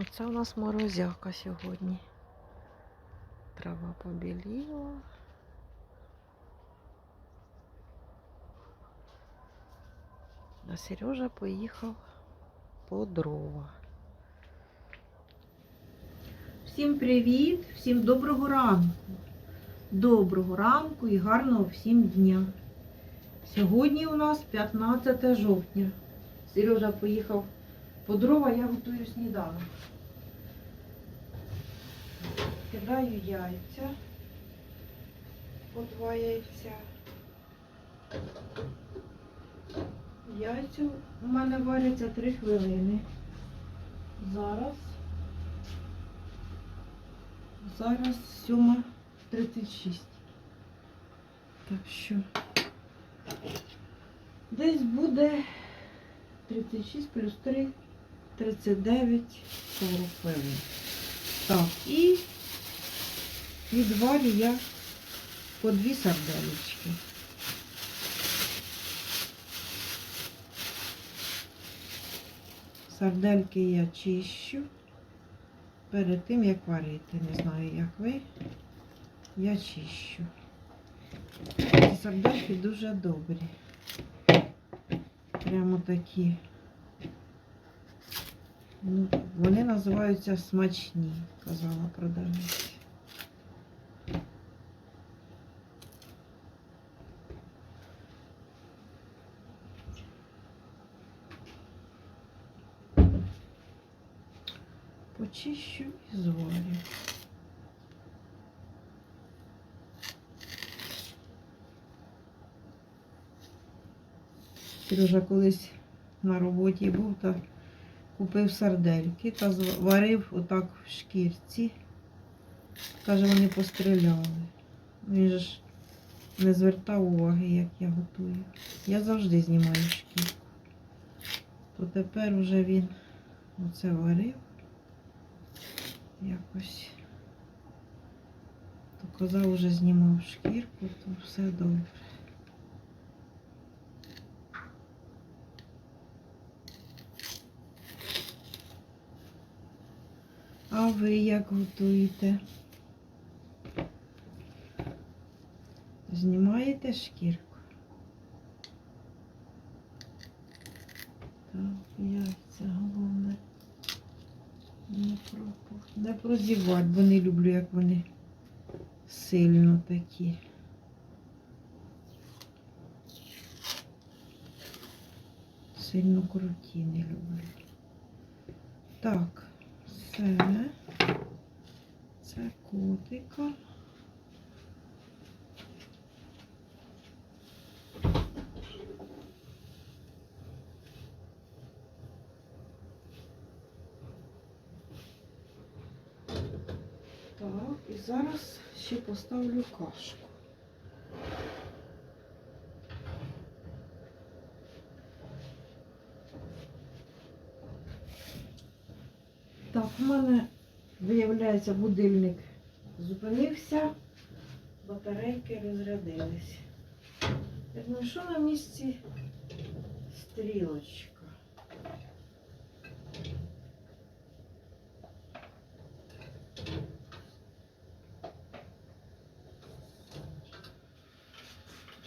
Оце у нас морозяка сьогодні. Трава побіліла. А Сережа поїхав по дрова. Всім привіт, всім доброго ранку. Доброго ранку і гарного всім дня. Сьогодні у нас 15 жовтня. Сережа поїхав по дрова, я готую сніданок. Кидаю яйця. По два яйця. Яйця у мене варяться 3 хвилини. Зараз. Зараз 7.36. Так що десь буде 36 плюс 3, 39, 40 хвилин. Так, і відварю я по дві сарделечки. Сардельки я чищу перед тим, як варити. Не знаю, як ви. Я чищу. Сардельки дуже добрі. Прямо такі. Ну, вони називаються смачні, казала продавець. Почищу і зварю. Сережа колись на роботі був та купив сардельки та зв- варив отак в шкірці. Каже, вони постріляли. Він же ж не звертав уваги, як я готую. Я завжди знімаю шкірку. То тепер вже він оце варив. Якось. То коза вже знімав шкірку, то все добре. А ви як готуєте? Знімаєте шкірку? Так, яйця головне. Не, пропу... не прозівати, бо не люблю, як вони сильно такі. Сильно круті не люблю. Так, це, це котика. Так, і зараз ще поставлю кашку. Так, у мене, виявляється, будильник зупинився, батарейки розрядились. Я думаю, що на місці стрілочка?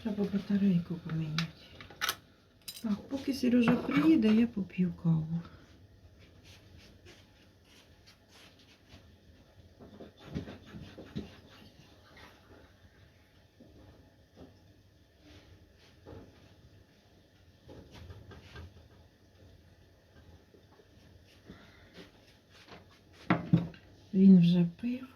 Треба батарейку поміняти. Так, поки Сережа приїде, я поп'ю каву. Він вже пив.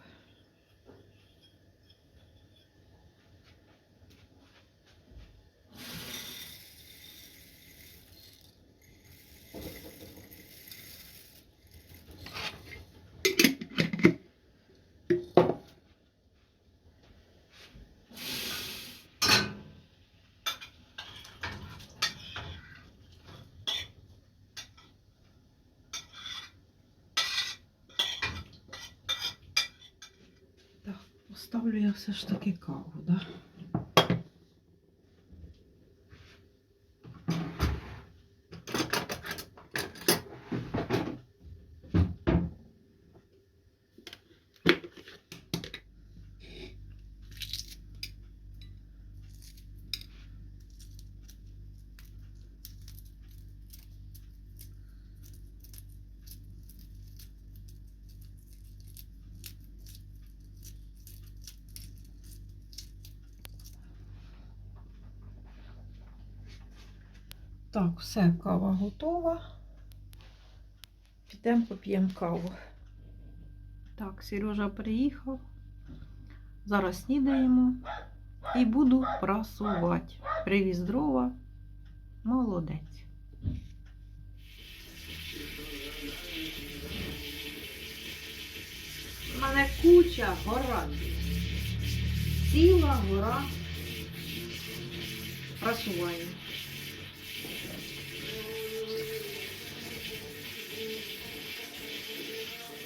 Так, поставлю я все ж таки каву, да? Так, все, кава готова. Підемо поп'ємо каву. Так, Сережа приїхав. Зараз снідаємо і буду прасувати. Привіз дрова. Молодець. У мене куча гора. Ціла гора прасування.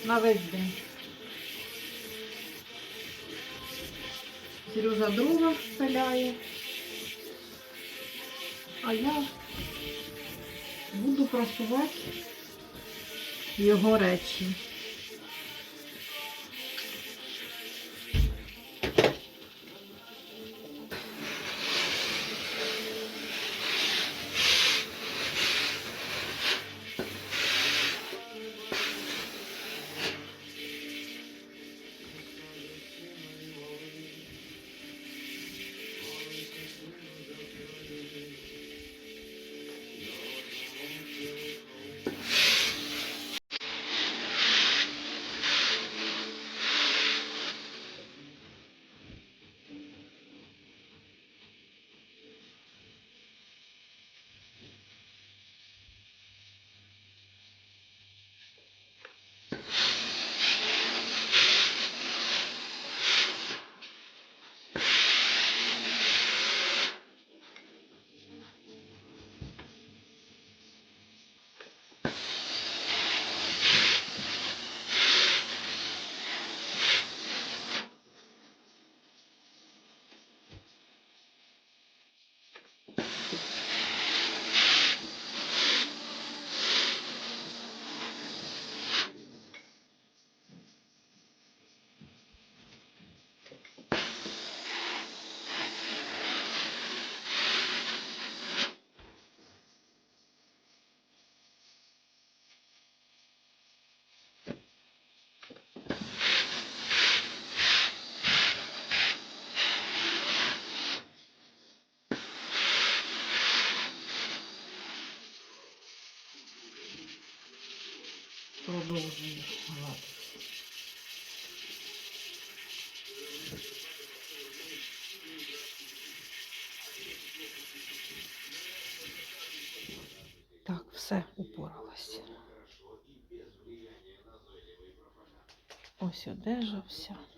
На весь день. Сережа друга пиляє. А я буду прасувати його речі. Продовжую гладити. Так, все, упоралась. Ось одежа вся.